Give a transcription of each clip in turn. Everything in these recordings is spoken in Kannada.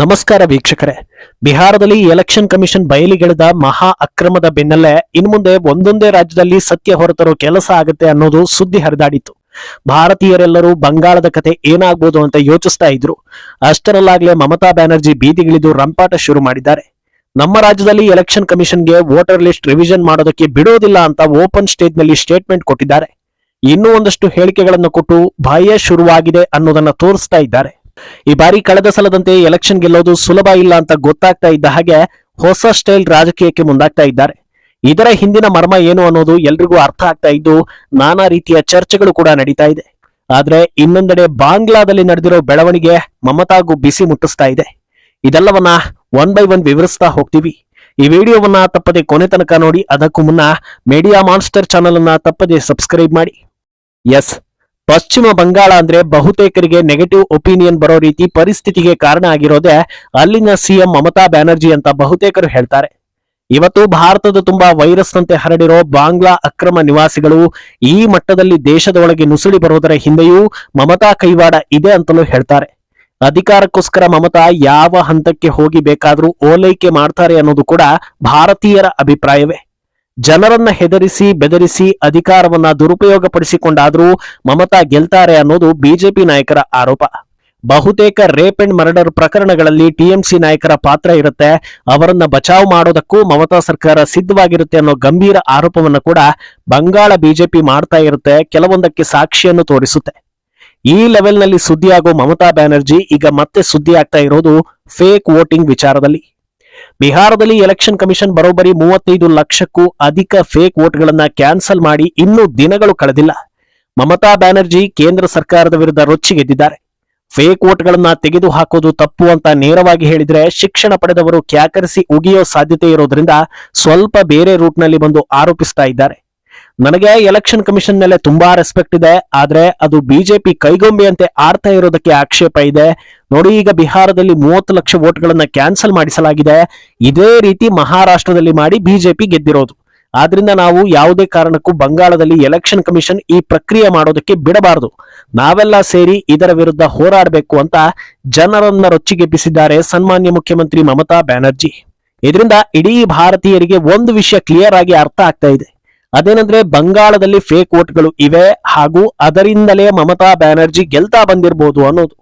ನಮಸ್ಕಾರ ವೀಕ್ಷಕರೇ. ಬಿಹಾರದಲ್ಲಿ ಎಲೆಕ್ಷನ್ ಕಮಿಷನ್ ಬಯಲಿಗೆಳೆದ ಮಹಾ ಅಕ್ರಮದ ಬೆನ್ನಲ್ಲೇ ಇನ್ಮುಂದೆ ಒಂದೊಂದೇ ರಾಜ್ಯದಲ್ಲಿ ಸತ್ಯ ಹೊರತರೋ ಕೆಲಸ ಆಗುತ್ತೆ ಅನ್ನೋದು ಸುದ್ದಿ ಹರಿದಾಡಿತ್ತು. ಭಾರತೀಯರೆಲ್ಲರೂ ಬಂಗಾಳದ ಕತೆ ಏನಾಗ್ಬೋದು ಅಂತ ಯೋಚಿಸ್ತಾ ಇದ್ರು. ಅಷ್ಟರಲ್ಲಾಗ್ಲೇ ಮಮತಾ ಬ್ಯಾನರ್ಜಿ ಬೀದಿಗಿಳಿದು ರಂಪಾಟ ಶುರು ಮಾಡಿದ್ದಾರೆ. ನಮ್ಮ ರಾಜ್ಯದಲ್ಲಿ ಎಲೆಕ್ಷನ್ ಕಮಿಷನ್ಗೆ ವೋಟರ್ ಲಿಸ್ಟ್ ರಿವಿಷನ್ ಮಾಡೋದಕ್ಕೆ ಬಿಡೋದಿಲ್ಲ ಅಂತ ಓಪನ್ ಸ್ಟೇಜ್ನಲ್ಲಿ ಸ್ಟೇಟ್ಮೆಂಟ್ ಕೊಟ್ಟಿದ್ದಾರೆ. ಇನ್ನೂ ಒಂದಷ್ಟು ಹೇಳಿಕೆಗಳನ್ನು ಕೊಟ್ಟು ಭಯ ಶುರುವಾಗಿದೆ ಅನ್ನೋದನ್ನ ತೋರಿಸ್ತಾ ಇದ್ದಾರೆ. ಈ ಬಾರಿ ಕಳೆದ ಸಲದಂತೆ ಎಲೆಕ್ಷನ್ ಗೆಲ್ಲೋದು ಸುಲಭ ಇಲ್ಲ ಅಂತ ಗೊತ್ತಾಗ್ತಾ ಇದ್ದ ಹಾಗೆ ಹೊಸ ಸ್ಟೈಲ್ ರಾಜಕೀಯಕ್ಕೆ ಮುಂದಾಗ್ತಾ ಇದ್ದಾರೆ. ಇದರ ಹಿಂದಿನ ಮರ್ಮ ಏನು ಅನ್ನೋದು ಎಲ್ರಿಗೂ ಅರ್ಥ ಆಗ್ತಾ ಇದ್ದು ನಾನಾ ರೀತಿಯ ಚರ್ಚೆಗಳು ಕೂಡ ನಡೀತಾ ಇದೆ. ಆದ್ರೆ ಇನ್ನೊಂದೆಡೆ ಬಾಂಗ್ಲಾದಲ್ಲಿ ನಡೆದಿರೋ ಬೆಳವಣಿಗೆ ಮಮತಾಗೂ ಬಿಸಿ ಮುಟ್ಟಿಸ್ತಾ ಇದೆ. ಇದೆಲ್ಲವನ್ನ ಒನ್ ಬೈ ಒನ್ ವಿವರಿಸ್ತಾ ಹೋಗ್ತೀವಿ. ಈ ವಿಡಿಯೋವನ್ನ ತಪ್ಪದೆ ಕೊನೆ ತನಕ ನೋಡಿ, ಅದಕ್ಕೂ ಮುನ್ನ ಮೀಡಿಯಾ ಮಾನ್ಸ್ಟರ್ ಚಾನಲ್ ಅನ್ನ ತಪ್ಪದೆ ಸಬ್ಸ್ಕ್ರೈಬ್ ಮಾಡಿ. ಎಸ್ ಪಶ್ಚಿಮ ಬಂಗಾಳ ಅಂದ್ರೆ ಬಹುತೇಕರಿಗೆ ನೆಗೆಟಿವ್ ಒಪಿನಿಯನ್ ಬರೋ ರೀತಿ ಪರಿಸ್ಥಿತಿಗೆ ಕಾರಣ ಆಗಿರೋದೇ ಅಲ್ಲಿನ ಸಿಎಂ ಮಮತಾ ಬ್ಯಾನರ್ಜಿ ಅಂತ ಬಹುತೇಕರು ಹೇಳ್ತಾರೆ. ಇವತ್ತು ಭಾರತದ ತುಂಬಾ ವೈರಸ್ ನಂತೆ ಹರಡಿರೋ ಬಾಂಗ್ಲಾ ಅಕ್ರಮ ನಿವಾಸಿಗಳು ಈ ಮಟ್ಟದಲ್ಲಿ ದೇಶದ ಒಳಗೆ ನುಸುಳಿ ಬರೋದರ ಹಿಂದೆಯೂ ಮಮತಾ ಕೈವಾಡ ಇದೆ ಅಂತಲೂ ಹೇಳ್ತಾರೆ. ಅಧಿಕಾರಕ್ಕೋಸ್ಕರ ಮಮತಾ ಯಾವ ಹಂತಕ್ಕೆ ಹೋಗಿ ಬೇಕಾದರೂ ಓಲೈಕೆ ಮಾಡ್ತಾರೆ ಅನ್ನೋದು ಕೂಡ ಭಾರತೀಯರ ಅಭಿಪ್ರಾಯವೇ. ಜನರನ್ನ ಹೆದರಿಸಿ, ಬೆದರಿಸಿ ಅಧಿಕಾರವನ್ನ ದುರುಪಯೋಗಪಡಿಸಿಕೊಂಡಾದ್ರೂ ಮಮತಾ ಗೆಲ್ತಾರೆ ಅನ್ನೋದು ಬಿಜೆಪಿ ನಾಯಕರ ಆರೋಪ. ಬಹುತೇಕ ರೇಪ್ ಅಂಡ್ ಮರ್ಡರ್ ಪ್ರಕರಣಗಳಲ್ಲಿ ಟಿಎಂಸಿ ನಾಯಕರ ಪಾತ್ರ ಇರುತ್ತೆ. ಅವರನ್ನ ಬಚಾವ್ ಮಾಡೋದಕ್ಕೂ ಮಮತಾ ಸರ್ಕಾರ ಸಿದ್ಧವಾಗಿರುತ್ತೆ ಅನ್ನೋ ಗಂಭೀರ ಆರೋಪವನ್ನ ಕೂಡ ಬಂಗಾಳ ಬಿಜೆಪಿ ಮಾಡ್ತಾ ಇರುತ್ತೆ, ಕೆಲವೊಂದಕ್ಕೆ ಸಾಕ್ಷಿಯನ್ನು ತೋರಿಸುತ್ತೆ. ಈ ಲೆವೆಲ್ನಲ್ಲಿ ಸುದ್ದಿಯಾಗೋ ಮಮತಾ ಬ್ಯಾನರ್ಜಿ ಈಗ ಮತ್ತೆ ಸುದ್ದಿ ಆಗ್ತಾ ಇರೋದು ಫೇಕ್ ವೋಟಿಂಗ್ ವಿಚಾರದಲ್ಲಿ. ಬಿಹಾರದಲ್ಲಿ ಎಲೆಕ್ಷನ್ ಕಮಿಷನ್ ಬರೋಬ್ಬರಿ ಮೂವತ್ತೈದು ಲಕ್ಷಕ್ಕೂ ಅಧಿಕ ಫೇಕ್ ವೋಟ್ಗಳನ್ನ ಕ್ಯಾನ್ಸಲ್ ಮಾಡಿ ಇನ್ನೂ ದಿನಗಳು ಕಳೆದಿಲ್ಲ. ಮಮತಾ ಬ್ಯಾನರ್ಜಿ ಕೇಂದ್ರ ಸರ್ಕಾರದ ವಿರುದ್ಧ ರೊಚ್ಚಿಗೆದ್ದಿದ್ದಾರೆ ಫೇಕ್ ವೋಟ್ಗಳನ್ನ ತೆಗೆದು ಹಾಕೋದು ತಪ್ಪು ಅಂತ ನೇರವಾಗಿ ಹೇಳಿದ್ರೆ ಶಿಕ್ಷಣ ಪಡೆದವರು ಕ್ಯಾಕರಿಸಿ ಉಗಿಯೋ ಸಾಧ್ಯತೆ ಇರೋದ್ರಿಂದ ಸ್ವಲ್ಪ ಬೇರೆ ರೂಟ್ನಲ್ಲಿ ಬಂದು ಆರೋಪಿಸ್ತಾ ಇದ್ದಾರೆ. ನನಗೆ ಎಲೆಕ್ಷನ್ ಕಮಿಷನ್ ಮೇಲೆ ತುಂಬಾ ರೆಸ್ಪೆಕ್ಟ್ ಇದೆ, ಆದ್ರೆ ಅದು ಬಿಜೆಪಿ ಕೈಗೊಂಬೆಯಂತೆ ಆಡ್ತಾ ಇರೋದಕ್ಕೆ ಆಕ್ಷೇಪ ಇದೆ. ನೋಡಿ, ಈಗ ಬಿಹಾರದಲ್ಲಿ ಮೂವತ್ತು ಲಕ್ಷ ವೋಟ್ಗಳನ್ನ ಕ್ಯಾನ್ಸಲ್ ಮಾಡಿಸಲಾಗಿದೆ. ಇದೇ ರೀತಿ ಮಹಾರಾಷ್ಟ್ರದಲ್ಲಿ ಮಾಡಿ ಬಿಜೆಪಿ ಗೆದ್ದಿರೋದು. ಆದ್ರಿಂದ ನಾವು ಯಾವುದೇ ಕಾರಣಕ್ಕೂ ಬಂಗಾಳದಲ್ಲಿ ಎಲೆಕ್ಷನ್ ಕಮಿಷನ್ ಈ ಪ್ರಕ್ರಿಯೆ ಮಾಡೋದಕ್ಕೆ ಬಿಡಬಾರದು. ನಾವೆಲ್ಲ ಸೇರಿ ಇದರ ವಿರುದ್ಧ ಹೋರಾಡಬೇಕು ಅಂತ ಜನರನ್ನ ರೊಚ್ಚಿಗೆಬ್ಬಿಸಿದ್ದಾರೆ ಸನ್ಮಾನ್ಯ ಮುಖ್ಯಮಂತ್ರಿ ಮಮತಾ ಬ್ಯಾನರ್ಜಿ. ಇದರಿಂದ ಇಡೀ ಭಾರತೀಯರಿಗೆ ಒಂದು ವಿಷಯ ಕ್ಲಿಯರ್ ಆಗಿ ಅರ್ಥ ಆಗ್ತಾ ಇದೆ. ಅದೇನಂದ್ರೆ ಬಂಗಾಳದಲ್ಲಿ ಫೇಕ್ ವೋಟ್ಗಳು ಇವೆ ಹಾಗೂ ಅದರಿಂದಲೇ ಮಮತಾ ಬ್ಯಾನರ್ಜಿ ಗೆಲ್ತಾ ಬಂದಿರಬಹುದು ಅನ್ನೋದು.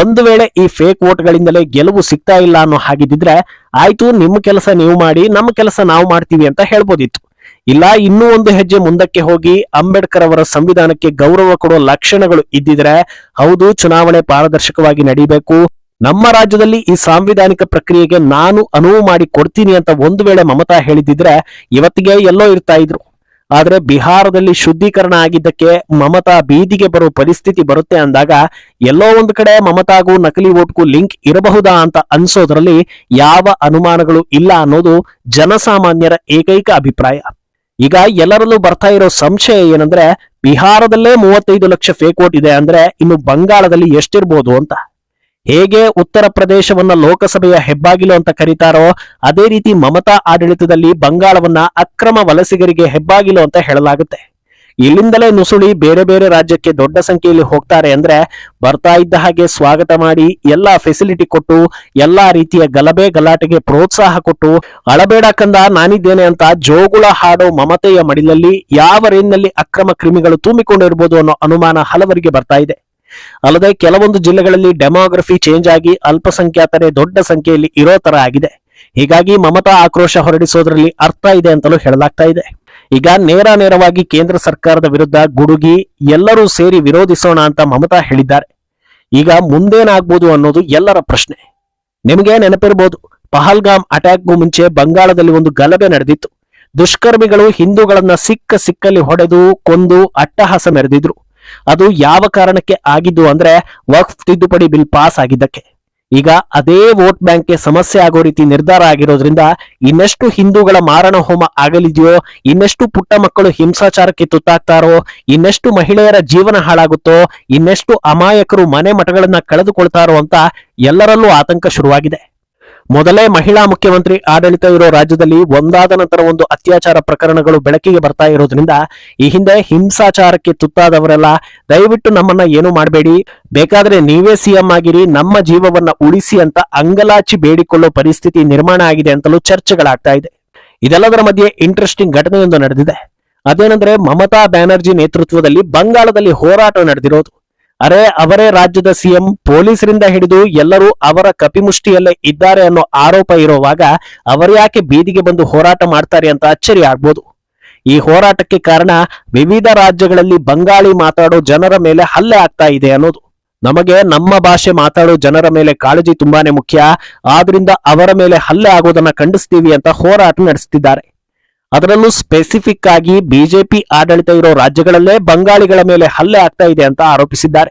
ಒಂದು ವೇಳೆ ಈ ಫೇಕ್ ವೋಟ್ಗಳಿಂದಲೇ ಗೆಲುವು ಸಿಗ್ತಾ ಇಲ್ಲ ಅನ್ನೋ ಹಾಗಿದ್ದಿದ್ರೆ ಆಯ್ತು, ನಿಮ್ಮ ಕೆಲಸ ನೀವು ಮಾಡಿ, ನಮ್ಮ ಕೆಲಸ ನಾವು ಮಾಡ್ತೀವಿ ಅಂತ ಹೇಳ್ಬೋದಿತ್ತು. ಇಲ್ಲ, ಇನ್ನೂ ಒಂದು ಹೆಜ್ಜೆ ಮುಂದಕ್ಕೆ ಹೋಗಿ ಅಂಬೇಡ್ಕರ್ ಅವರ ಸಂವಿಧಾನಕ್ಕೆ ಗೌರವ ಕೊಡುವ ಲಕ್ಷಣಗಳು ಇದ್ದಿದ್ರೆ ಹೌದು, ಚುನಾವಣೆ ಪಾರದರ್ಶಕವಾಗಿ ನಡೀಬೇಕು. ನಮ್ಮ ರಾಜ್ಯದಲ್ಲಿ ಈ ಸಾಂವಿಧಾನಿಕ ಪ್ರಕ್ರಿಯೆಗೆ ನಾನು ಅನುವು ಮಾಡಿ ಕೊಡ್ತೀನಿ ಅಂತ ಒಂದು ವೇಳೆ ಮಮತಾ ಹೇಳಿದಿದ್ರೆ ಇವತ್ತಿಗೆ ಎಲ್ಲೋ ಇರ್ತಾ ಇದ್ರು. ಆದ್ರೆ ಬಿಹಾರದಲ್ಲಿ ಶುದ್ಧೀಕರಣ ಆಗಿದ್ದಕ್ಕೆ ಮಮತಾ ಬೀದಿಗೆ ಬರೋ ಪರಿಸ್ಥಿತಿ ಬರುತ್ತೆ ಅಂದಾಗ ಎಲ್ಲೋ ಒಂದು ಕಡೆ ಮಮತಾಗೂ ನಕಲಿ ಓಟ್ಗೂ ಲಿಂಕ್ ಇರಬಹುದಾ ಅಂತ ಅನ್ಸೋದ್ರಲ್ಲಿ ಯಾವ ಅನುಮಾನಗಳು ಇಲ್ಲ ಅನ್ನೋದು ಜನಸಾಮಾನ್ಯರ ಏಕೈಕ ಅಭಿಪ್ರಾಯ. ಈಗ ಎಲ್ಲರಲ್ಲೂ ಬರ್ತಾ ಇರೋ ಸಂಶಯ ಏನಂದ್ರೆ ಬಿಹಾರದಲ್ಲೇ ಮೂವತ್ತೈದು ಲಕ್ಷ ಫೇಕ್ ವೋಟ್ ಇದೆ ಅಂದ್ರೆ ಇನ್ನು ಬಂಗಾಳದಲ್ಲಿ ಎಷ್ಟಿರ್ಬೋದು ಅಂತ. ಹೇಗೆ ಉತ್ತರ ಪ್ರದೇಶವನ್ನ ಲೋಕಸಭೆಯ ಹೆಬ್ಬಾಗಿಲು ಅಂತ ಕರೀತಾರೋ ಅದೇ ರೀತಿ ಮಮತಾ ಆಡಳಿತದಲ್ಲಿ ಬಂಗಾಳವನ್ನ ಅಕ್ರಮ ವಲಸಿಗರಿಗೆ ಹೆಬ್ಬಾಗಿಲು ಅಂತ ಹೇಳಲಾಗುತ್ತೆ. ಇಲ್ಲಿಂದಲೇ ನುಸುಳಿ ಬೇರೆ ಬೇರೆ ರಾಜ್ಯಕ್ಕೆ ದೊಡ್ಡ ಸಂಖ್ಯೆಯಲ್ಲಿ ಹೋಗ್ತಾರೆ ಅಂದ್ರೆ ಬರ್ತಾ ಇದ್ದ ಹಾಗೆ ಸ್ವಾಗತ ಮಾಡಿ ಎಲ್ಲಾ ಫೆಸಿಲಿಟಿ ಕೊಟ್ಟು, ಎಲ್ಲಾ ರೀತಿಯ ಗಲಭೆ ಗಲಾಟೆಗೆ ಪ್ರೋತ್ಸಾಹ ಕೊಟ್ಟು, ಅಳಬೇಡ ಕಂದ, ನಾನಿದ್ದೇನೆ ಅಂತ ಜೋಗುಳ ಹಾಡೋ ಮಮತೆಯ ಮಡಿಲಲ್ಲಿ ಯಾವ ರೇನ್ನಲ್ಲಿ ಅಕ್ರಮ ಕ್ರಿಮಿಗಳು ತುಂಬಿಕೊಂಡಿರ್ಬೋದು ಅನ್ನೋ ಅನುಮಾನ ಹಲವರಿಗೆ ಬರ್ತಾ ಇದೆ. ಅಲ್ಲದೆ ಕೆಲವೊಂದು ಜಿಲ್ಲೆಗಳಲ್ಲಿ ಡೆಮೋಗ್ರಫಿ ಚೇಂಜ್ ಆಗಿ ಅಲ್ಪಸಂಖ್ಯಾತರೇ ದೊಡ್ಡ ಸಂಖ್ಯೆಯಲ್ಲಿ ಇರೋ ತರ ಆಗಿದೆ. ಹೀಗಾಗಿ ಮಮತಾ ಆಕ್ರೋಶ ಹೊರಡಿಸೋದ್ರಲ್ಲಿ ಅರ್ಥ ಇದೆ ಅಂತಲೂ ಹೇಳಲಾಗ್ತಾ ಇದೆ. ಈಗ ನೇರ ನೇರವಾಗಿ ಕೇಂದ್ರ ಸರ್ಕಾರದ ವಿರುದ್ಧ ಗುಡುಗಿ ಎಲ್ಲರೂ ಸೇರಿ ವಿರೋಧಿಸೋಣ ಅಂತ ಮಮತಾ ಹೇಳಿದ್ದಾರೆ. ಈಗ ಮುಂದೇನಾಗ್ಬೋದು ಅನ್ನೋದು ಎಲ್ಲರ ಪ್ರಶ್ನೆ. ನಿಮಗೆ ನೆನಪಿರ್ಬೋದು ಪಹಲ್ಗಾಮ್ ಅಟ್ಯಾಕ್ಗೂ ಮುಂಚೆ ಬಂಗಾಳದಲ್ಲಿ ಒಂದು ಗಲಭೆ ನಡೆದಿತ್ತು. ದುಷ್ಕರ್ಮಿಗಳು ಹಿಂದೂಗಳನ್ನ ಸಿಕ್ಕ ಸಿಕ್ಕಲ್ಲಿ ಹೊಡೆದು, ಕೊಂದು, ಅಟ್ಟಹಾಸ ಮೆರೆದಿದ್ರು. ಅದು ಯಾವ ಕಾರಣಕ್ಕೆ ಆಗಿದ್ದು ಅಂದ್ರೆ ವಕ್ಫ್ ತಿದ್ದುಪಡಿ ಬಿಲ್ ಪಾಸ್ ಆಗಿದ್ದಕ್ಕೆ. ಈಗ ಅದೇ ವೋಟ್ ಬ್ಯಾಂಕ್ಗೆ ಸಮಸ್ಯೆ ಆಗೋ ರೀತಿ ನಿರ್ಧಾರ ಆಗಿರೋದ್ರಿಂದ ಇನ್ನೆಷ್ಟು ಹಿಂದೂಗಳ ಮಾರಣ ಹೋಮ ಆಗಲಿದೆಯೋ, ಇನ್ನೆಷ್ಟು ಪುಟ್ಟ ಮಕ್ಕಳು ಹಿಂಸಾಚಾರಕ್ಕೆ ತುತ್ತಾಗ್ತಾರೋ, ಇನ್ನಷ್ಟು ಮಹಿಳೆಯರ ಜೀವನ ಹಾಳಾಗುತ್ತೋ, ಇನ್ನೆಷ್ಟು ಅಮಾಯಕರು ಮನೆ ಮಠಗಳನ್ನ ಕಳೆದುಕೊಳ್ತಾರೋ ಅಂತ ಎಲ್ಲರಲ್ಲೂ ಆತಂಕ ಶುರುವಾಗಿದೆ. ಮೊದಲೇ ಮಹಿಳಾ ಮುಖ್ಯಮಂತ್ರಿ ಆಡಳಿತ ಇರೋ ರಾಜ್ಯದಲ್ಲಿ ಒಂದಾದ ನಂತರ ಒಂದು ಅತ್ಯಾಚಾರ ಪ್ರಕರಣಗಳು ಬೆಳಕಿಗೆ ಬರ್ತಾ ಇರೋದ್ರಿಂದ ಈ ಹಿಂದೆ ಹಿಂಸಾಚಾರಕ್ಕೆ ತುತ್ತಾದವರೆಲ್ಲ ದಯವಿಟ್ಟು ನಮ್ಮನ್ನ ಏನು ಮಾಡಬೇಡಿ. ಬೇಕಾದ್ರೆ ನೀವೇ ಸಿಎಂ ಆಗಿರಿ, ನಮ್ಮ ಜೀವವನ್ನ ಉಳಿಸಿ ಅಂತ ಅಂಗಲಾಚಿ ಬೇಡಿಕೊಳ್ಳೋ ಪರಿಸ್ಥಿತಿ ನಿರ್ಮಾಣ ಆಗಿದೆ ಅಂತಲೂ ಚರ್ಚೆಗಳಾಗ್ತಾ ಇದೆ. ಇದೆಲ್ಲದರ ಮಧ್ಯೆ ಇಂಟ್ರೆಸ್ಟಿಂಗ್ ಘಟನೆಯೊಂದು ನಡೆದಿದೆ. ಅದೇನೆಂದ್ರೆ ಮಮತಾ ಬ್ಯಾನರ್ಜಿ ನೇತೃತ್ವದಲ್ಲಿ ಬಂಗಾಳದಲ್ಲಿ ಹೋರಾಟ ನಡೆದಿರೋದು. ಅರೆ, ಅವರೇ ರಾಜ್ಯದ ಸಿಎಂ, ಪೊಲೀಸರಿಂದ ಹಿಡಿದು ಎಲ್ಲರೂ ಅವರ ಕಪಿಮುಷ್ಟಿಯಲ್ಲೇ ಇದ್ದಾರೆ ಅನ್ನೋ ಆರೋಪ ಇರುವಾಗ ಅವರ್ಯಾಕೆ ಬೀದಿಗೆ ಬಂದು ಹೋರಾಟ ಮಾಡ್ತಾರೆ ಅಂತ ಅಚ್ಚರಿ ಆಗ್ಬೋದು. ಈ ಹೋರಾಟಕ್ಕೆ ಕಾರಣ ವಿವಿಧ ರಾಜ್ಯಗಳಲ್ಲಿ ಬಂಗಾಳಿ ಮಾತಾಡೋ ಜನರ ಮೇಲೆ ಹಲ್ಲೆ ಆಗ್ತಾ ಇದೆ ಅನ್ನೋದು. ನಮಗೆ ನಮ್ಮ ಭಾಷೆ ಮಾತಾಡೋ ಜನರ ಮೇಲೆ ಕಾಳಜಿ ತುಂಬಾನೇ ಮುಖ್ಯ. ಆದ್ರಿಂದ ಅವರ ಮೇಲೆ ಹಲ್ಲೆ ಆಗೋದನ್ನ ಖಂಡಿಸ್ತೀವಿ ಅಂತ ಹೋರಾಟ ನಡೆಸ್ತಿದ್ದಾರೆ. ಅದರಲ್ಲೂ ಸ್ಪೆಸಿಫಿಕ್ ಆಗಿ ಬಿಜೆಪಿ ಆಡಳಿತ ಇರೋ ರಾಜ್ಯಗಳಲ್ಲೇ ಬಂಗಾಳಿಗಳ ಮೇಲೆ ಹಲ್ಲೆ ಆಗ್ತಾ ಇದೆ ಅಂತ ಆರೋಪಿಸಿದ್ದಾರೆ.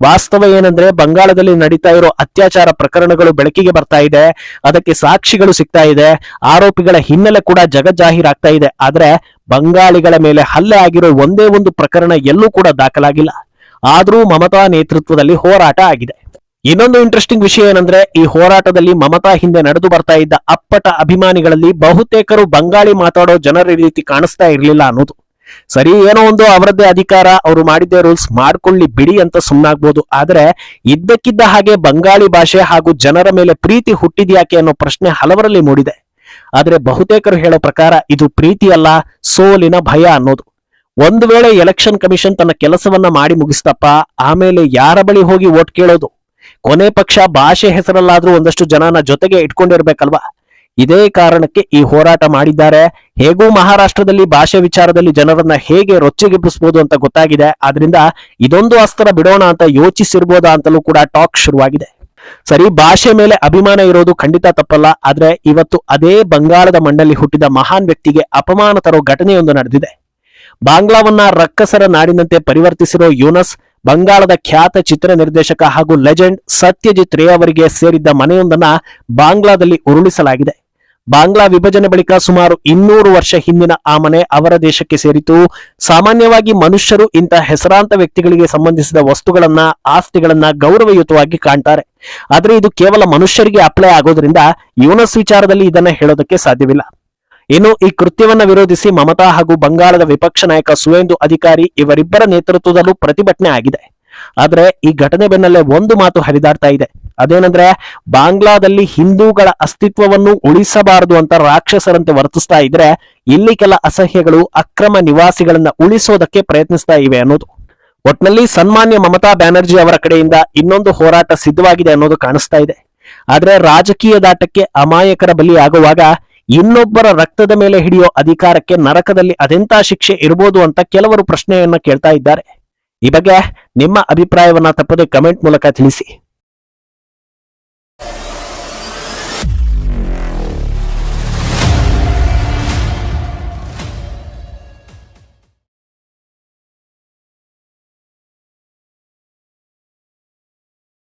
ವಾಸ್ತವ ಏನಂದ್ರೆ ಬಂಗಾಳದಲ್ಲಿ ನಡೀತಾ ಇರೋ ಅತ್ಯಾಚಾರ ಪ್ರಕರಣಗಳು ಬೆಳಕಿಗೆ ಬರ್ತಾ ಇದೆ, ಅದಕ್ಕೆ ಸಾಕ್ಷಿಗಳು ಸಿಗ್ತಾ ಇದೆ, ಆರೋಪಿಗಳ ಹಿನ್ನೆಲೆ ಕೂಡ ಜಗಜ್ಜಾಹೀರಾಗ್ತಾ ಇದೆ. ಆದ್ರೆ ಬಂಗಾಳಿಗಳ ಮೇಲೆ ಹಲ್ಲೆ ಆಗಿರೋ ಒಂದೇ ಒಂದು ಪ್ರಕರಣ ಎಲ್ಲೂ ಕೂಡ ದಾಖಲಾಗಿಲ್ಲ. ಆದರೂ ಮಮತಾ ನೇತೃತ್ವದಲ್ಲಿ ಹೋರಾಟ ಆಗಿದೆ. ಇನ್ನೊಂದು ಇಂಟ್ರೆಸ್ಟಿಂಗ್ ವಿಷಯ ಏನಂದ್ರೆ, ಈ ಹೋರಾಟದಲ್ಲಿ ಮಮತಾ ಹಿಂದೆ ನಡೆದು ಬರ್ತಾ ಇದ್ದ ಅಪ್ಪಟ ಅಭಿಮಾನಿಗಳಲ್ಲಿ ಬಹುತೇಕರು ಬಂಗಾಳಿ ಮಾತಾಡೋ ಜನರ ರೀತಿ ಕಾಣಿಸ್ತಾ ಇರಲಿಲ್ಲ ಅನ್ನೋದು. ಸರಿ, ಏನೋ ಒಂದು ಅವರದ್ದೇ ಅಧಿಕಾರ, ಅವರು ಮಾಡಿದ್ದೇ ರೂಲ್ಸ್ ಮಾಡ್ಕೊಳ್ಳಿ ಬಿಡಿ ಅಂತ ಸುಮ್ಮನಾಗ್ಬೋದು ಆದ್ರೆ, ಇದ್ದಕ್ಕಿದ್ದ ಹಾಗೆ ಬಂಗಾಳಿ ಭಾಷೆ ಹಾಗೂ ಜನರ ಮೇಲೆ ಪ್ರೀತಿ ಹುಟ್ಟಿದ್ಯಾಕೆ ಅನ್ನೋ ಪ್ರಶ್ನೆ ಹಲವರಲ್ಲಿ ಮೂಡಿದೆ. ಆದ್ರೆ, ಬಹುತೇಕರು ಹೇಳೋ ಪ್ರಕಾರ ಇದು ಪ್ರೀತಿ ಅಲ್ಲ, ಸೋಲಿನ ಭಯ ಅನ್ನೋದು. ಒಂದು ವೇಳೆ ಎಲೆಕ್ಷನ್ ಕಮಿಷನ್ ತನ್ನ ಕೆಲಸವನ್ನ ಮಾಡಿ ಮುಗಿಸ್ತಪ್ಪ ಆಮೇಲೆ ಯಾರ ಬಳಿ ಹೋಗಿ ವೋಟ್ ಕೇಳೋದು? ಕೊನೆ ಪಕ್ಷ ಭಾಷೆ ಹೆಸರಲ್ಲಾದ್ರೂ ಒಂದಷ್ಟು ಜನನ ಜೊತೆಗೆ ಇಟ್ಕೊಂಡಿರ್ಬೇಕಲ್ವಾ? ಇದೇ ಕಾರಣಕ್ಕೆ ಈ ಹೋರಾಟ ಮಾಡಿದ್ದಾರೆ. ಹೇಗೂ ಮಹಾರಾಷ್ಟ್ರದಲ್ಲಿ ಭಾಷೆ ವಿಚಾರದಲ್ಲಿ ಜನರನ್ನ ಹೇಗೆ ರೊಚ್ಚಿಗೆಬ್ಬಿಸಬಹುದು ಅಂತ ಗೊತ್ತಾಗಿದೆ. ಆದ್ರಿಂದ ಇದೊಂದು ಅಸ್ತ್ರ ಬಿಡೋಣ ಅಂತ ಯೋಚಿಸಿರ್ಬೋದಾ ಅಂತಲೂ ಕೂಡ ಟಾಕ್ ಶುರುವಾಗಿದೆ. ಸರಿ, ಭಾಷೆ ಮೇಲೆ ಅಭಿಮಾನ ಇರೋದು ಖಂಡಿತ ತಪ್ಪಲ್ಲ. ಆದ್ರೆ ಇವತ್ತು ಅದೇ ಬಂಗಾಳದ ಮಣ್ಣಲ್ಲಿ ಹುಟ್ಟಿದ ಮಹಾನ್ ವ್ಯಕ್ತಿಗೆ ಅಪಮಾನ ತರೋ ಘಟನೆಯೊಂದು ನಡೆದಿದೆ. ಬಾಂಗ್ಲಾವನ್ನ ರಕ್ಕಸರ ನಾಡಿನಂತೆ ಪರಿವರ್ತಿಸಿರೋ ಯೂನಸ್ ಬಂಗಾಳದ ಖ್ಯಾತ ಚಿತ್ರ ನಿರ್ದೇಶಕ ಹಾಗೂ ಲೆಜೆಂಡ್ ಸತ್ಯಜಿತ್ ರೇ ಅವರಿಗೆ ಸೇರಿದ್ದ ಮನೆಯೊಂದನ್ನ ಬಾಂಗ್ಲಾದಲ್ಲಿ ಉರುಳಿಸಲಾಗಿದೆ. ಬಾಂಗ್ಲಾ ವಿಭಜನೆ ಬಳಿಕ ಸುಮಾರು ಇನ್ನೂರು ವರ್ಷ ಹಿಂದಿನ ಆ ಮನೆ ಅವರ ದೇಶಕ್ಕೆ ಸೇರಿತು. ಸಾಮಾನ್ಯವಾಗಿ ಮನುಷ್ಯರು ಇಂಥ ಹೆಸರಾಂತ ವ್ಯಕ್ತಿಗಳಿಗೆ ಸಂಬಂಧಿಸಿದ ವಸ್ತುಗಳನ್ನ, ಆಸ್ತಿಗಳನ್ನ ಗೌರವಯುತವಾಗಿ ಕಾಣ್ತಾರೆ. ಆದರೆ ಇದು ಕೇವಲ ಮನುಷ್ಯರಿಗೆ ಅಪ್ಲೈ ಆಗೋದ್ರಿಂದ ಯೂನಸ್ ವಿಚಾರದಲ್ಲಿ ಇದನ್ನ ಹೇಳೋದಕ್ಕೆ ಸಾಧ್ಯವಿಲ್ಲ. ಇನ್ನು ಈ ಕೃತ್ಯವನ್ನು ವಿರೋಧಿಸಿ ಮಮತಾ ಹಾಗೂ ಬಂಗಾಳದ ವಿಪಕ್ಷ ನಾಯಕ ಸುವೇಂದು ಅಧಿಕಾರಿ ಇವರಿಬ್ಬರ ನೇತೃತ್ವದಲ್ಲೂ ಪ್ರತಿಭಟನೆ ಆಗಿದೆ. ಆದ್ರೆ ಈ ಘಟನೆ ಬೆನ್ನಲ್ಲೇ ಒಂದು ಮಾತು ಹರಿದಾಡ್ತಾ ಇದೆ. ಅದೇನಂದ್ರೆ, ಬಾಂಗ್ಲಾದಲ್ಲಿ ಹಿಂದೂಗಳ ಅಸ್ತಿತ್ವವನ್ನು ಉಳಿಸಬಾರದು ಅಂತ ರಾಕ್ಷಸರಂತೆ ವರ್ತಿಸ್ತಾ ಇದ್ರೆ ಇಲ್ಲಿ ಕೆಲ ಅಸಹ್ಯಗಳು, ಅಕ್ರಮ ನಿವಾಸಿಗಳನ್ನ ಉಳಿಸೋದಕ್ಕೆ ಪ್ರಯತ್ನಿಸ್ತಾ ಇವೆ ಅನ್ನೋದು. ಒಟ್ನಲ್ಲಿ ಸನ್ಮಾನ್ಯ ಮಮತಾ ಬ್ಯಾನರ್ಜಿ ಅವರ ಕಡೆಯಿಂದ ಇನ್ನೊಂದು ಹೋರಾಟ ಸಿದ್ಧವಾಗಿದೆ ಅನ್ನೋದು ಕಾಣಿಸ್ತಾ ಇದೆ. ಆದ್ರೆ ರಾಜಕೀಯ ದಾಟಕ್ಕೆ ಅಮಾಯಕರ ಬಲಿ ಆಗುವಾಗ ಇನ್ನೊಬ್ಬರ ರಕ್ತದ ಮೇಲೆ ಹಿಡಿಯೋ ಅಧಿಕಾರಕ್ಕೆ ನರಕದಲ್ಲಿ ಅದೆಂತ ಶಿಕ್ಷೆ ಇರಬಹುದು ಅಂತ ಕೆಲವರು ಪ್ರಶ್ನೆಯನ್ನ ಕೇಳ್ತಾ ಇದ್ದಾರೆ. ಈ ಬಗ್ಗೆ ನಿಮ್ಮ ಅಭಿಪ್ರಾಯವನ್ನ ತಪ್ಪದೆ ಕಮೆಂಟ್ ಮೂಲಕ ತಿಳಿಸಿ.